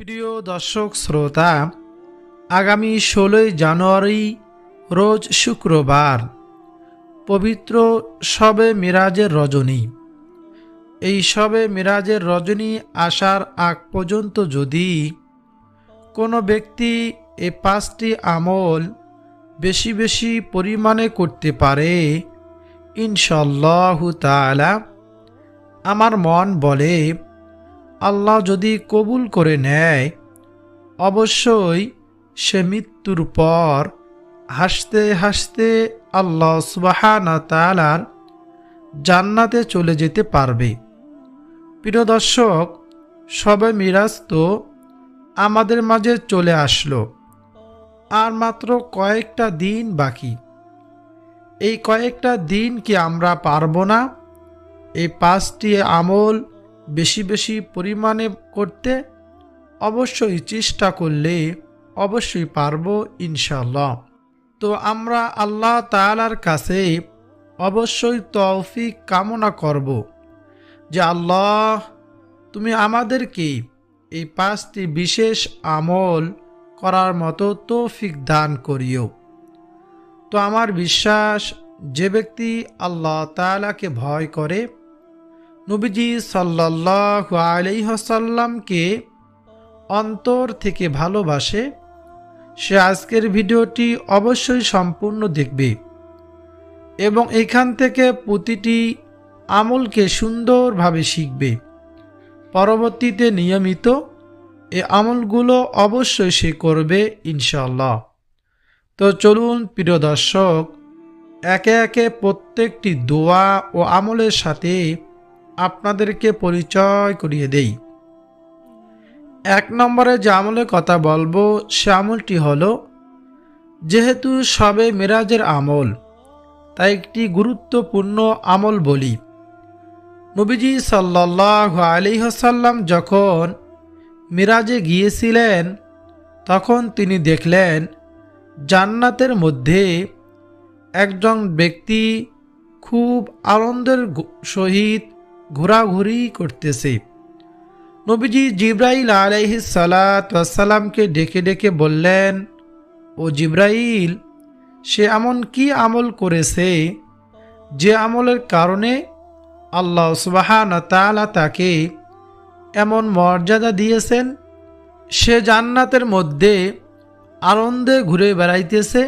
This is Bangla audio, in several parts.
প্রিয় দর্শক শ্রোতা, আগামী ষোলোই জানুয়ারি, রোজ শুক্রবার, পবিত্র সবে মিরাজের রজনী। এই সবে মিরাজের রজনী আসার আগ পর্যন্ত যদি কোনো ব্যক্তি এ পাঁচটি আমল বেশি বেশি পরিমাণে করতে পারে ইনশাল্লাহু তাআলা, আমার মন বলে আল্লাহ যদি কবুল করে নেয়, অবশ্যই সে মৃত্যুর পর হাসতে হাসতে আল্লাহ সুবাহানা তালার জান্নাতে চলে যেতে পারবে। প্রিয় দর্শক, সবে মিরাজ তো আমাদের মাঝে চলে আসলো। আর মাত্র কয়েকটা দিন বাকি। এই কয়েকটা দিন কি আমরা পারব না? এই পাঁচটি আমল বেশি বেশি পরিমাণে করতে অবশ্যই চেষ্টা করলে অবশ্যই পারব ইনশাল্লাহ তো আমরা আল্লাহ তালার কাছে অবশ্যই তৌফিক কামনা করব যে আল্লাহ, তুমি আমাদেরকে এই পাঁচটি বিশেষ আমল করার মতো তৌফিক দান করিও। তো আমার বিশ্বাস, যে ব্যক্তি আল্লাহ তালাকে ভয় করে নবীজি সাল্লাহ আলাইহসাল্লামকে অন্তর থেকে ভালোবাসে। সে আজকের ভিডিওটি অবশ্যই সম্পূর্ণ দেখবে এবং এখান থেকে প্রতিটি আমলকে সুন্দরভাবে শিখবে। পরবর্তীতে নিয়মিত এ আমলগুলো অবশ্যই সে করবে ইনশাল্লাহ তো চলুন প্রিয় দর্শক, একে একে প্রত্যেকটি দোয়া ও আমলের সাথে আপনাদেরকে পরিচয় করিয়ে দেই। এক নম্বরে যে আমলের কথা বলব, সে আমলটি হলো, যেহেতু সবে মেরাজের আমল, তাই একটি গুরুত্বপূর্ণ আমল বলি। নবীজি সাল্লাহ আলিহাসাল্লাম যখন মিরাজে গিয়েছিলেন, তখন তিনি দেখলেন, জান্নাতের মধ্যে একজন ব্যক্তি খুব আনন্দের সহিত ঘোরাঘুরি করতেছে। নবীজি জিব্রাইল আলাইহি সালাতামকে ডেকে ডেকে বললেন, ও জিব্রাইল, সে এমন কি আমল করেছে যে আমলের কারণে আল্লাহ সুবাহান তালা তাকে এমন মর্যাদা দিয়েছেন? সে জান্নাতের মধ্যে আনন্দে ঘুরে বেড়াইতেছে?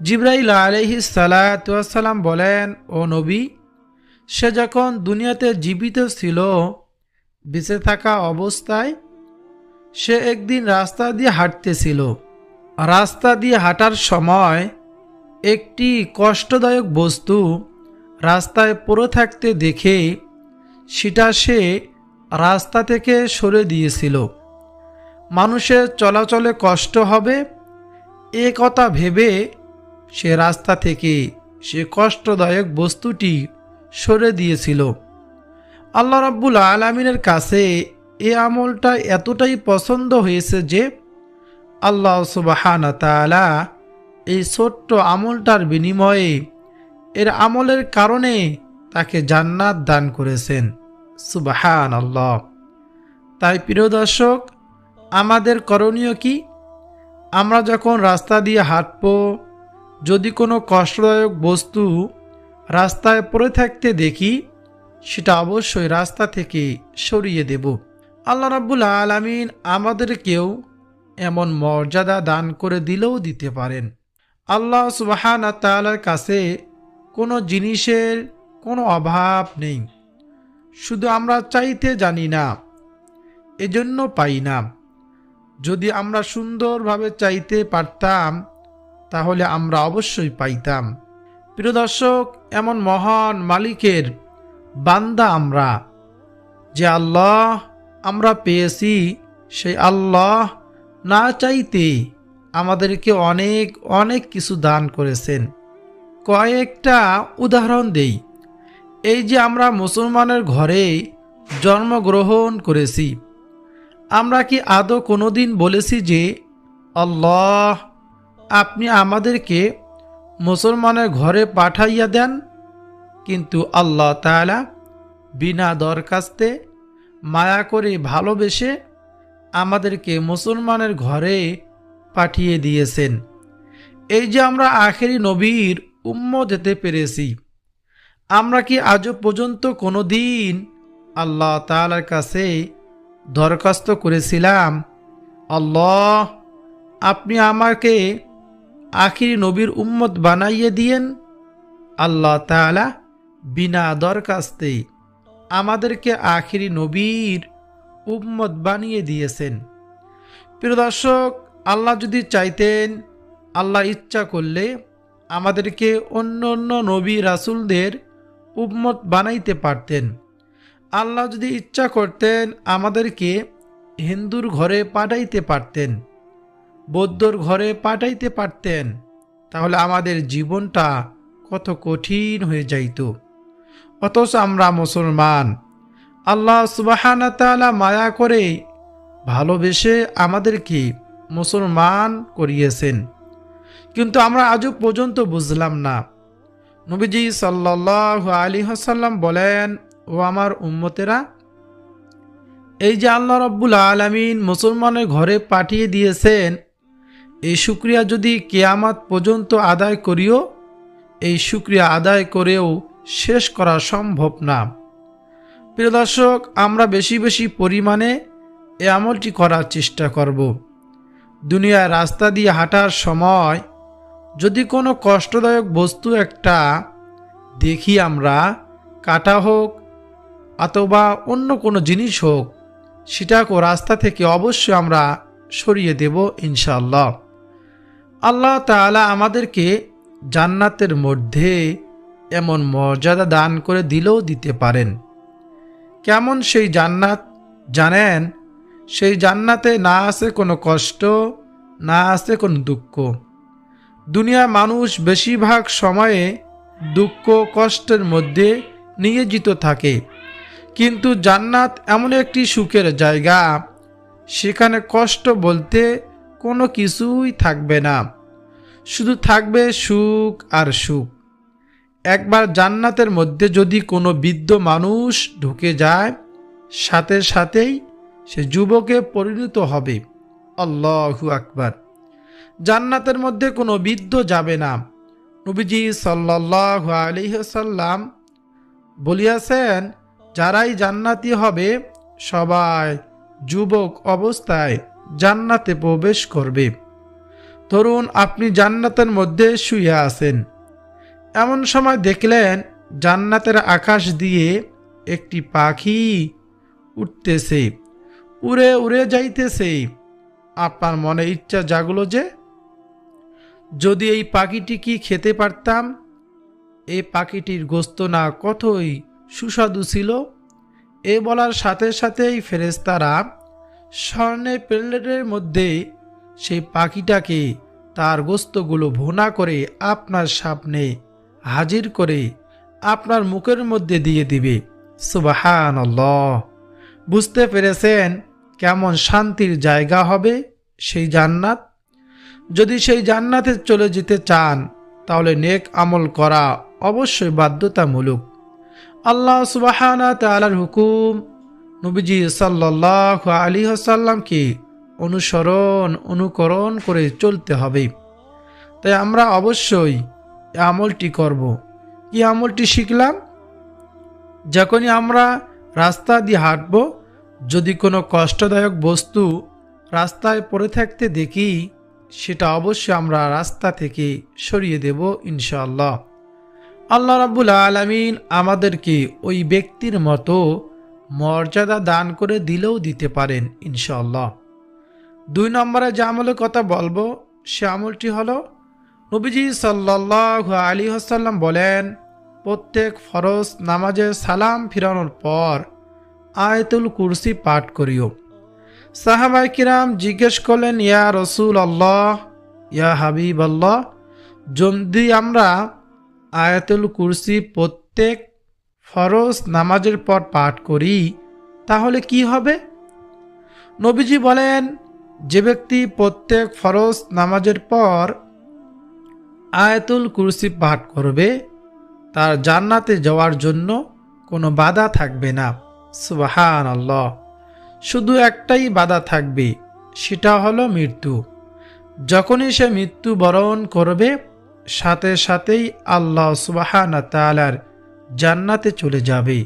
জিব্রাইল আলহি সালাতাম বলেন, ও নবী সে যখন দুনিয়াতে জীবিত ছিল, বেঁচে থাকা অবস্থায় সে একদিন রাস্তা দিয়ে হাঁটতেছিল। রাস্তা দিয়ে হাঁটার সময় একটি কষ্টদায়ক বস্তু রাস্তায় পড়ে থাকতে দেখে সেটা সে রাস্তা থেকে সরে দিয়েছিল। মানুষের চলাচলে কষ্ট হবে, এ কথা ভেবে সে রাস্তা থেকে সে কষ্টদায়ক বস্তুটি সরে দিয়েছিল। আল্লাহ রাব্বুল আলমিনের কাছে এ আমলটা এতটাই পছন্দ হয়েছে যে আল্লাহ সুবাহানা তালা এই ছোট্ট আমলটার বিনিময়ে এর আমলের কারণে তাকে জান্নাত দান করেছেন। সুবাহান আল্লাহ তাই প্রিয় দর্শক, আমাদের করণীয় কি? আমরা যখন রাস্তা দিয়ে হাঁটব, যদি কোনো কষ্টদায়ক বস্তু রাস্তায় পড়ে থাকতে দেখি সেটা অবশ্যই রাস্তা থেকে সরিয়ে দেব। আল্লাহ রাব্বুল আলমিন আমাদেরকেও এমন মর্যাদা দান করে দিলেও দিতে পারেন। আল্লাহ সুবাহান তালার কাছে কোনো জিনিসের কোনো অভাব নেই। শুধু আমরা চাইতে জানি না, এজন্য পাই না। যদি আমরা সুন্দরভাবে চাইতে পারতাম, তাহলে আমরা অবশ্যই পাইতাম। প্রিয় দর্শক, এমন মহান মালিকের বান্দা আমরা যে আল্লাহ আমরা পেয়েছি। সেই আল্লাহ না চাইতে আমাদেরকে অনেক অনেক কিছু দান করেছেন। কয়েকটা উদাহরণ দেই। এই যে আমরা মুসলমানের ঘরে জন্মগ্রহণ করেছি, আমরা কি আদৌ কোনোদিন বলেছি যে, আল্লাহ, আপনি আমাদেরকে মুসলমানের ঘরে পাঠাইয়া দেন, কিন্তু আল্লাহ তাআলা বিনা দরখাস্তে মায়া করে ভালোবেসে আমাদেরকে মুসলমানের ঘরে পাঠিয়ে দিয়েছেন। এই যে আমরা আখেরি নবীর উম্ম যেতে পেরেছি, আমরা কি আজও পর্যন্ত কোনো দিন আল্লাহ তালার কাছে দরখাস্ত করেছিলাম, আল্লাহ আপনি আমাকে আখিরি নবীর উম্মত বানাইয়ে দিয়েন। আল্লাহ তালা বিনা দরখাস্তে আমাদেরকে আখিরি নবীর উম্মত বানিয়ে দিয়েছেন। প্রিয় দর্শক, আল্লাহ যদি চাইতেন, আল্লাহ ইচ্ছা করলে আমাদেরকে অন্য অন্য নবী রাসুলদের উম্মত বানাইতে পারতেন। আল্লাহ যদি ইচ্ছা করতেন, আমাদেরকে হিন্দুর ঘরে পাঠাইতে পারতেন। বৌদ্ধর ঘরে পাঠাইতে পারতেন, তাহলে আমাদের জীবনটা কত কঠিন হয়ে যাইত। অথচ আমরা মুসলমান, আল্লাহ সুবাহানা তাআলা মায়া করে ভালোবেসে আমাদেরকে মুসলমান করিয়েছেন। কিন্তু আমরা আজও পর্যন্ত বুঝলাম না। নবীজি সাল্লাহ আলী হাসাল্লাম বলেন, ও আমার উম্মতেরা, এই যে আল্লাহ রব্বুল আলমিন মুসলমানের ঘরে পাঠিয়ে দিয়েছেন এই শুক্রিয়া যদি কেয়ামাত পর্যন্ত আদায় করিও, এই শুক্রিয়া আদায় করেও শেষ করা সম্ভব না। প্রিয় দর্শক, আমরা বেশি বেশি পরিমাণে এ আমলটি করার চেষ্টা করব। দুনিয়ার রাস্তা দিয়ে হাঁটার সময় যদি কোনো কষ্টদায়ক বস্তু একটা দেখি আমরা, কাটা হোক অথবা অন্য কোনো জিনিস হোক সেটাকে রাস্তা থেকে অবশ্যই আমরা সরিয়ে দেব ইনশাল্লাহ আল্লাহ তাআলা আমাদেরকে জান্নাতের মধ্যে এমন মর্যাদা দান করে দিলেও দিতে পারেন। কেমন সেই জান্নাত? জানেন, সেই জান্নাতে না আছে কোনো কষ্ট, না আছে কোনো দুঃখ। দুনিয়ার মানুষ বেশিরভাগ সময়ে দুঃখ, কষ্টের মধ্যে নিয়োজিত থাকে। কিন্তু জান্নাত এমন একটি সুখের জায়গা, সেখানে কষ্ট বলতে কোনো কিছুই থাকবে না। শুধু থাকবে সুখ আর সুখ। একবার জান্নাতের মধ্যে যদি কোনো বৃদ্ধ মানুষ ঢুকে যায়, সাথে সাথেই সে যুবকে পরিণত হবে। আল্লাহু আকবার। জান্নাতের মধ্যে কোনো বৃদ্ধ যাবে না। নবীজি সাল্লাহ আলিহাসাল্লাম বলিয়াছেন, যারাই জান্নাতি হবে, সবাই যুবক অবস্থায় জান্নাতে প্রবেশ করবে। ধরুন আপনি জান্নাতের মধ্যে শুয়ে আছেন। এমন সময় দেখলেন জান্নাতের আকাশ দিয়ে একটি পাখি উঠতেছে, উড়ে উড়ে যাইতেছে। আপনার মনে ইচ্ছা জাগলো যে, যদি এই পাখিটি কি খেতে পারতাম? এই পাখিটির গোস্ত না কতই সুস্বাদু ছিল? এ বলার সাথে সাথেই ফেরেস্তারা স্বর্ণের প্লেটের মধ্যে সেই পাখিটাকে তার গোস্তগুলো ভোনা করে আপনার সামনে হাজির করে আপনার মুখের মধ্যে দিয়ে দিবে। সুবাহান বুঝতে পেরেছেন কেমন শান্তির জায়গা হবে সেই জান্নাত? যদি সেই জান্নাতে চলে যেতে চান, তাহলে নেক আমল করা অবশ্যই বাধ্যতামূলক। আল্লাহ সুবাহানা তালার হুকুম নবীজি সাল্লাহ আলী হাসাল্লামকে অনুসরণ, অনুকরণ করে চলতে হবে। তাই আমরা অবশ্যই আমলটি করব। কি আমলটি শিখলাম? যখনই আমরা রাস্তা দিয়ে হাঁটব, যদি কোনো কষ্টদায়ক বস্তু রাস্তায় পড়ে থাকতে দেখি, সেটা অবশ্যই আমরা রাস্তা থেকে সরিয়ে দেব ইনশাল্লাহ আল্লাহ রাবুল আলমিন আমাদেরকে ওই ব্যক্তির মতো মর্যাদা দান করে দিলেও দিতে পারেন ইনশাল্লাহ দুই নম্বরে যে আমলের কথা বলব, সে আমলটি হলো, নবীজি সাল্লাহ আলী হাসাল্লাম বলেন, প্রত্যেক ফরজ নামাজে সালাম ফিরানোর পর আয়তুল কুরসি পাঠ করিও। সাহাবাই কিরাম জিজ্ঞেস করলেন, ইয়া রসুল আল্লাহ ইয়া হাবিব আল্লাহ যদি আমরা আয়াতুল কুরসি প্রত্যেক ফরজ নামাজের পর পাঠ করি, তাহলে কি হবে? নবীজি বলেন, যে ব্যক্তি প্রত্যেক ফরজ নামাজের পর আয়াতুল কুরসি পাঠ করবে, তার জান্নাতে যাওয়ার জন্য কোনো বাধা থাকবে না। সুবাহান আল্লাহ শুধু একটাই বাধা থাকবে, সেটা হলো মৃত্যু। যখনই সে মৃত্যু বরণ করবে, সাথে সাথেই আল্লাহ সুবাহানা তালার জান্নাতে চলে যাবে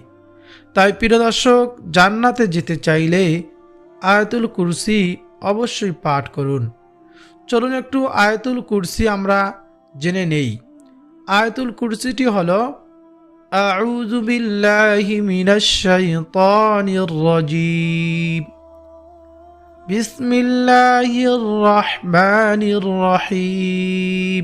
তাই প্রিয় দর্শক জান্নাতে যেতে চাইলে আয়াতুল কুরসি অবশ্যই পাঠ করুন চলুন একটু আয়াতুল কুরসি আমরা জেনে নেই আয়াতুল কুরসিটি হলো أعوذ بالله من الشيطان الرجيم بسم الله الرحمن الرحيم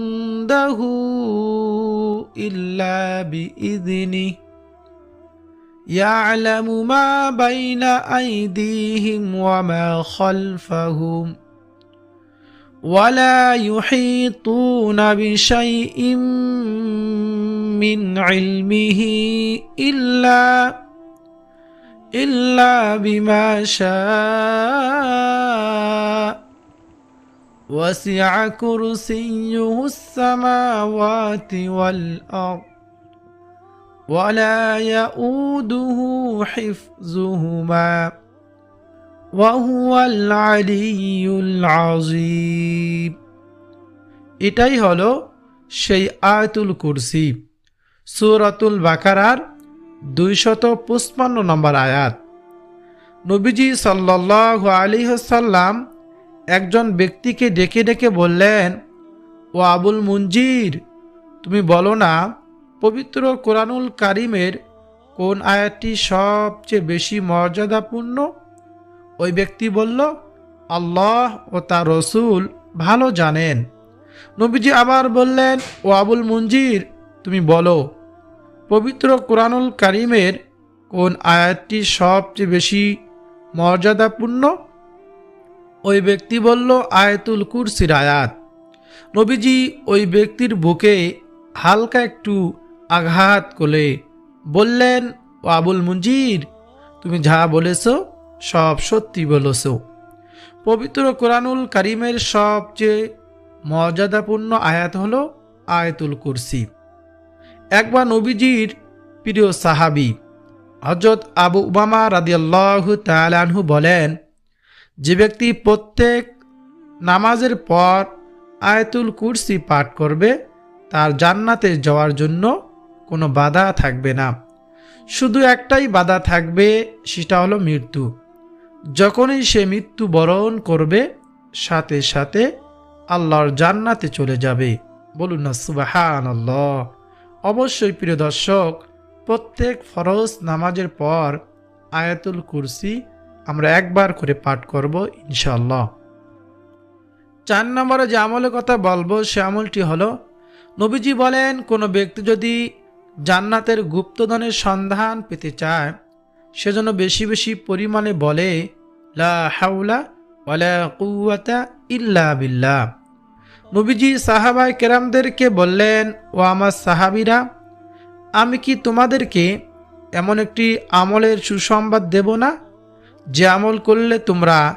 إلا بإذنه. يعلم ما بين أيديهم وما خلفهم. ولا يحيطون بشيء من علمه إلا إلا بما شاء. وسع كرسيه السماوات والأرض ولا يؤوده حفظهما وهو العلي العظيم এটাই হলো সেই আয়াতুল কুরসি সূরাতুল বাকারার দুইশত পঁচপান্ন নম্বর আয়াত নবীজি সাল্লাহ আলী সাল্লাম একজন ব্যক্তিকে ডেকে ডেকে বললেন, ও আবুল মুঞ্জির তুমি বলো না, পবিত্র কোরআনুল কারিমের কোন আয়াতটি সবচেয়ে বেশি মর্যাদাপূর্ণ? ওই ব্যক্তি বলল, আল্লাহ ও তার রসুল ভালো জানেন। নবীজি আবার বললেন, ও আবুল মঞ্জির তুমি বলো, পবিত্র কোরআনুল কারিমের কোন আয়াতটি সবচেয়ে বেশি মর্যাদাপূর্ণ? ওই ব্যক্তি বলল, আয়তুল কুরসির আয়াত। নবীজি ওই ব্যক্তির বুকে হালকা একটু আঘাত করে বললেন, ও আবুল মঞ্জির তুমি যা বলেছ সব সত্যি বলেছ। পবিত্র কোরআনুল কারিমের সবচেয়ে মর্যাদাপূর্ণ আয়াত হল আয়াতুল কুরসি। একবার নবীজির প্রিয় সাহাবি হজরত আবু উবামা রাদিয়াল্লাহু তালানহু বলেন যে ব্যক্তি প্রত্যেক নামাজের পর আয়াতুল কুরসি পাঠ করবে, তার জান্নাতে যাওয়ার জন্য কোনো বাধা থাকবে না। শুধু একটাই বাধা থাকবে, সেটা হলো মৃত্যু। যখনই সে মৃত্যু বরণ করবে, সাথে সাথে আল্লাহর জান্নাতে চলে যাবে। বলুন না সুবাহান আল্লাহ অবশ্যই প্রিয় দর্শক, প্রত্যেক ফরজ নামাজের পর আয়াতুল কুরসি আমরা একবার করে পাঠ করব ইনশাল্লাহ চার নম্বরে যে আমলের কথা বলব, সে আমলটি হলো, নবীজি বলেন, কোনো ব্যক্তি যদি জান্নাতের গুপ্তধনের সন্ধান পেতে চায় সেজন্য বেশি বেশি পরিমাণে বলে, লা হাউলা কুয়াতা ইল্লা বিল্লাহ। নবীজি সাহাবাই কেরামদেরকে বললেন, ও আমার সাহাবিরা, আমি কি তোমাদেরকে এমন একটি আমলের সুসংবাদ দেব না? যে আমল করলে তোমরা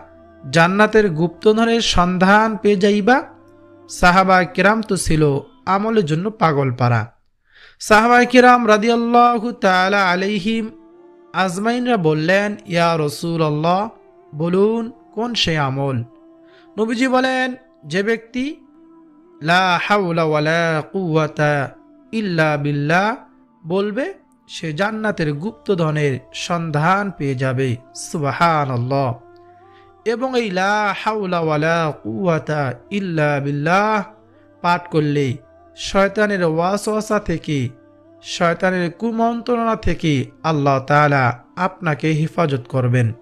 জান্নাতের গুপ্তধনের সন্ধান পেয়ে যাইবা। সাহাবা কিরাম তো ছিল আমলের জন্য পাগল পারা। সাহাবা কিরাম রাদিয়াল্লাহু তাআলা আলাইহিম আজমাইনরা বললেন, ইয়া রসুল আল্লাহ বলুন কোন সে আমল? নবীজি বলেন, যে ব্যক্তি লা হাওলা ওয়ালা কুওয়াতা ইল্লা বিল্লাহ বলবে সে জান্নাতের গুপ্তধনের সন্ধান পেয়ে যাবে। সুবাহান এবং এই লা ইল্লা বিল্লাহ পাঠ করলে শয়তানের ওয়াসওয়াসা থেকে, শয়তানের কুমন্ত্রণা থেকে আল্লাহ তাআলা আপনাকে হেফাজত করবেন।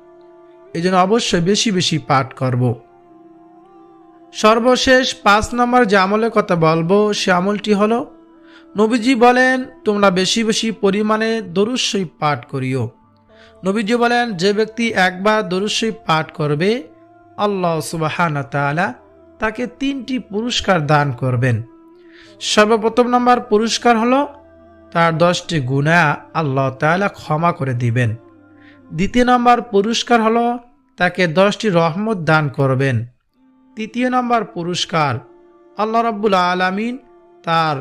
এই জন্য অবশ্যই বেশি বেশি পাঠ করব। সর্বশেষ পাঁচ নম্বর যে আমলের কথা বলব, সে আমলটি হলো নবীজি বলেন, তোমরা বেশি বেশি পরিমাণে দরুশ্বই পাঠ করিও। নবীজি বলেন, যে ব্যক্তি একবার দরুশ্বী পাঠ করবে, আল্লাহ সুবাহান তালা তাকে তিনটি পুরস্কার দান করবেন। সর্বপ্রথম নম্বর পুরস্কার হলো, তার দশটি গুণা আল্লাহ তালা ক্ষমা করে দিবেন। দ্বিতীয় নম্বর পুরস্কার হলো, তাকে দশটি রহমত দান করবেন। তৃতীয় নম্বর পুরস্কার, আল্লাহ রাব্বুল আলামিন তার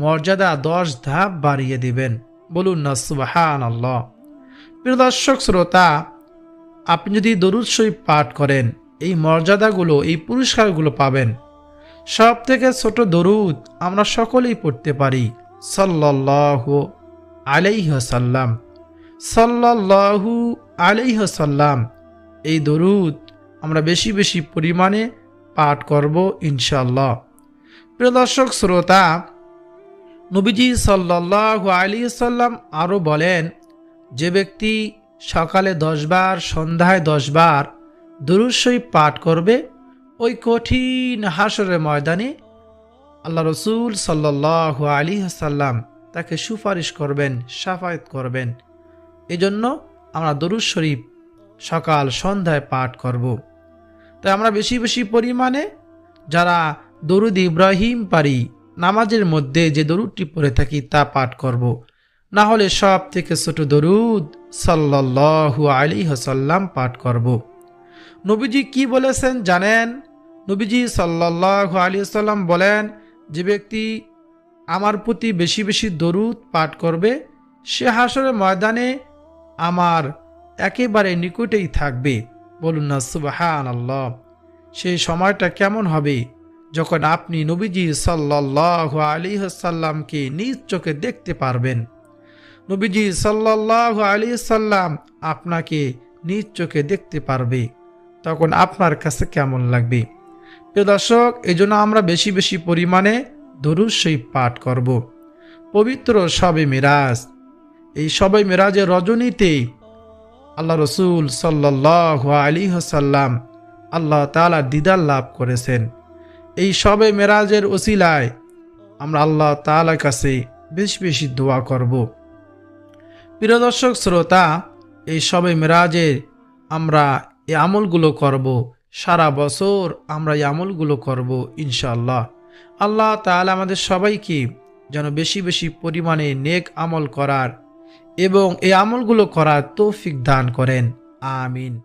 মর্যাদা দশ ধাপ বাড়িয়ে দিবেন। বলুন না সুবাহান আল্লাহ প্রিয় দর্শক, শ্রোতা, আপনি যদি দরুদ শরীফ পাঠ করেন, এই মর্যাদাগুলো, এই পুরস্কারগুলো পাবেন। সব থেকে ছোট দরুদ আমরা সকলেই পড়তে পারি, সাল্লাল্লাহু আলাইহি সাল্লাম সাল্লাল্লাহু আলাইহি সাল্লাম এই দরুদ আমরা বেশি বেশি পরিমাণে পাঠ করব ইনশাল্লাহ প্রিয় দর্শক, শ্রোতা নবীজি সাল্লাল্লাহু আলাইহি সাল্লাম আরও বলেন, যে ব্যক্তি সকালে দশবার, সন্ধ্যায় দশবার দুরুশ্বই পাঠ করবে, ওই কঠিন হাসরের ময়দানে আল্লাহ রসুল সাল্লাহ আলী সাল্লাম তাকে সুপারিশ করবেন, সাফায়ত করবেন। এজন্য আমরা দরুদ শরীফ সকাল, সন্ধ্যায় পাঠ করব। তাই আমরা বেশি বেশি পরিমাণে যারা দরুদ ইব্রাহিম পারি নামাজের মধ্যে যে দরুদটি পড়ে থাকি তা পাঠ করব। না হলে সব থেকে ছোট দরুদ সাল্লাহু আলী হাসাল্লাম পাঠ করব। নবীজি কি বলেছেন জানেন? নবীজি সাল্লাহ আলী সাল্লাম বলেন, যে ব্যক্তি আমার প্রতি বেশি বেশি দরুদ পাঠ করবে, সে হাসরের ময়দানে আমার একেবারে নিকটেই থাকবে। বলুন না আল্লাহ সেই সময়টা কেমন হবে? যখন আপনি নবীজি সাল্লাহ আলী সাল্লামকে নিজ চোখে দেখতে পারবেন, নবীজি সাল্লাহ আলী সাল্লাম আপনাকে নিজ চোখে দেখতে পারবে। তখন আপনার কাছে কেমন লাগবে? প্রিয় দর্শক এই আমরা বেশি বেশি পরিমাণে দরুদ সেই পাঠ করব। পবিত্র সবে মিরাজ। এই সবে মিরাজের রজনীতে আল্লাহ রসুল সাল্লাহ আলী হাসাল্লাম আল্লাহ তালা দিদার লাভ করেছেন। এই সবে মেরাজের ওসিলায় আমরা আল্লাহ তালার কাছে বেশি বেশি দোয়া করব। প্রিয় দর্শক, শ্রোতা, এই সবে মেরাজের আমরা এই আমলগুলো করব, সারা বছর আমরা এই আমলগুলো করব ইনশাল্লাহ আল্লাহ তাহলে আমাদের সবাইকে যেন বেশি বেশি পরিমাণে নেক আমল করার এবং এই আমলগুলো করার তৌফিক দান করেন। আমিন।